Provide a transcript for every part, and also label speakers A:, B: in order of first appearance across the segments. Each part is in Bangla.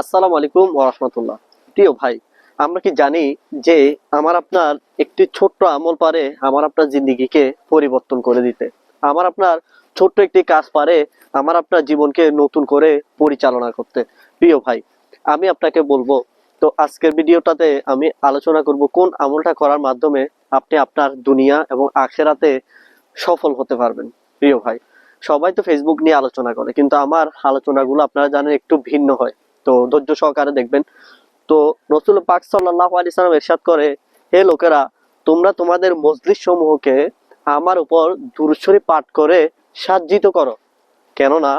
A: আসসালামু আলাইকুম ওরহমতুল্লাহ প্রিয় ভাই, আমরা কি জানি যে আমার আপনার একটি ছোট্ট আমল পারে আমার আপনার জিন্দিগিকে পরিবর্তন করে দিতে। আমার আপনার ছোট্ট একটি কাজ পারে আমার আপনার জীবনকে নতুন করে পরিচালনা করতে। প্রিয় ভাই, আমি আপনাকে বলব, তো আজকের ভিডিওটাতে আমি আলোচনা করব কোন আমলটা করার মাধ্যমে আপনি আপনার দুনিয়া এবং আখেরাতে সফল হতে পারবেন। প্রিয় ভাই, সবাই তো ফেসবুক নিয়ে আলোচনা করে, কিন্তু আমার আলোচনাগুলো আপনারা জানেন একটু ভিন্ন হয়। তো ধৈর্য সহকারে দেখবেন। তো রসুল পাক সাল্লাহ আলি সাল্লাম এরশাদ করে, হে লোকেরা, তোমরা তোমাদের মজলিস সমূহকে আমার উপর দুরুশ্বরী পাঠ করে সাজ্জিত করো। কেননা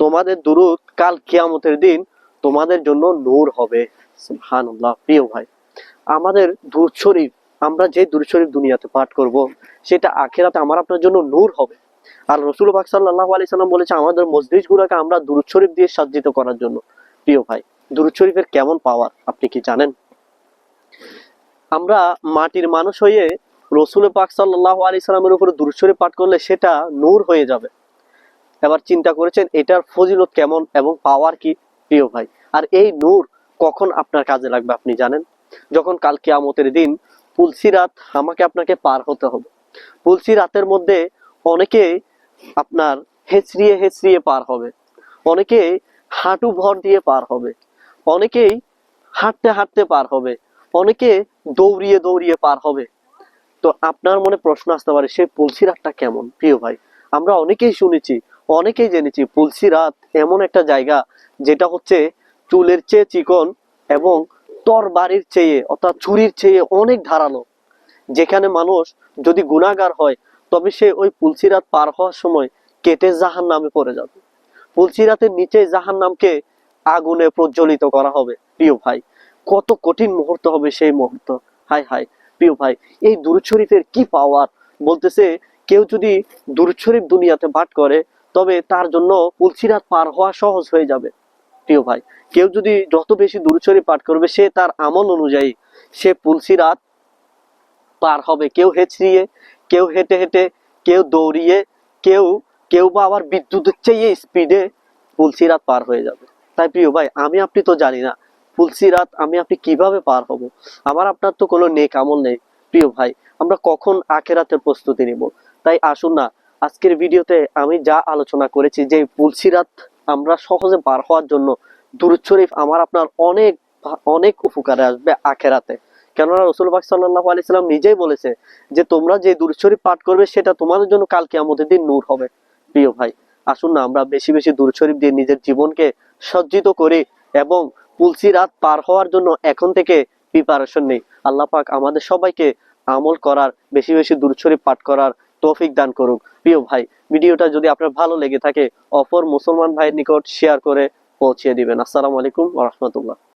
A: তোমাদের দুরুদ কাল কিয়ামতের দিন তোমাদের জন্য নূর হবে। সুবহানাল্লাহ, প্রিয় ভাই, আমাদের দুরুদ শরীফ আমরা যে দুরুদ শরীফ দুনিয়াতে পাঠ করব, সেটা আখেরাতে আমার আপনার জন্য নূর হবে। আর রসুল পাক সাল্লাহ আলি সাল্লাম বলেছে, আমাদের মসজিদ গুলোকে আমরা দুরুদ শরীফ দিয়ে সাজ্জিত করার জন্য। প্রিয় ভাই দুরুদ শরীফের কেমন পাওয়ার, আপনি কি জানেন? আমরা মাটির মানুষ হয়ে রসুল পাক সাল্লাহ আলি সাল্লামের উপরে দুরুদ শরীফ পাঠ করলে সেটা নূর হয়ে যাবে। এবার চিন্তা করেছেন, এটার ফজিলত কেমন এবং পাওয়ার কি? প্রিয় ভাই, আর এই নূর কখন আপনার কাজে লাগবে আপনি জানেন? যখন কাল কিয়ামতের দিন পুলসি রাত আমাকে আপনাকে পার হতে হবে। পুলসি রাতের মধ্যে অনেকে আপনার হেঁচড়িয়ে হেঁচড়িয়ে পার হবে। অনেকে হাঁটু ভর দিয়ে পার হবে। অনেকেই হাঁটতে হাঁটতে পার হবে। অনেকে দৌড়িয়ে দৌড়িয়ে পার হবে। তো আপনার মনে প্রশ্ন আসতে পারে সেই পুলসি রাতটা কেমন? প্রিয় ভাই, আমরা অনেকেই শুনেছি, অনেকেই জেনেছি পুলসি রাত এমন একটা জায়গা যেটা হচ্ছে চুলের চেয়ে চিকন এবং তর বাড়ির চেয়ে, অর্থাৎ ছুরির চেয়ে অনেক ধারালো। যেখানে মানুষ যদি গুণাগার হয়, তবে সে ওই পুলসি রাত পার হওয়ার সময় কেটে জাহান নামে পড়ে যাবে। পুলসিরাতের নিচে জাহান নামকে আগুনে প্রজ্বলিত করা হবে। প্রিয় ভাই, কত কঠিন মুহূর্ত হবে সেই মুহূর্ত। হাই হাই প্রিয় ভাই, এই দুরুদ শরীফের কি পাওয়ার বলতেছে, কেউ যদি দুরুদ শরীফ দুনিয়াতে পাঠ করে, তবে তার জন্য পুলসিরাত পার হওয়া সহজ হয়ে যাবে। প্রিয় ভাই, কেউ যদি যত বেশি দুরুদ শরীফ পাঠ করবে, সে তার আমল অনুযায়ী সে পুলসিরাত পার হবে। কেউ হেঁচড়িয়ে, কেউ হেঁটে হেঁটে, কেউ দৌড়িয়ে, কেউ কেউ বা আবার বিদ্যুতের চেয়ে স্পিডে পুলসিরাত পার হয়ে যাবে। তাই প্রিয় ভাই, আমি আপনি তো জানি না পুলসিরাত আমি আপনি কীভাবে পার হব? আমার আপনার তো কোনো নেক আমল নেই। প্রিয় ভাই, আমরা কখন আখেরাতের প্রস্তুতি নিব? তাই আসুন না, আজকের ভিডিওতে আমি যা আলোচনা করেছি যে পুলসিরাত আমরা সহজে পার হওয়ার জন্য দুরুদ শরীফ আমার আপনার অনেক অনেক উপকারে আসবে আখেরাতে কেননা রসুল পাক সাল্লাহ আলি সাল্লাম নিজেই বলেছে যে তোমরা যে দুরুদ শরীফ পাঠ করবে সেটা তোমাদের জন্য কালকে আমাদের দিন নূর হবে। প্রিয় ভাই। আসুন না, আমরা বেশি বেশি দূর শরীফ দিয়ে নিজের জীবনকে সজ্জিত করি এবং তুলসী রাত পার হওয়ার জন্য এখন থেকে প্রিপারেশন নেই। আল্লাহ পাক আমাদের সবাইকে আমল করার, বেশি বেশি দূর শরীফ পাঠ করার তৌফিক দান করুক। প্রিয় ভাই, ভিডিওটা যদি আপনার ভালো লেগে থাকে, অপর মুসলমান ভাইয়ের নিকট শেয়ার করে পৌঁছিয়ে দিবেন। আসসালামু আলাইকুম রাহমাতুল্লাহ।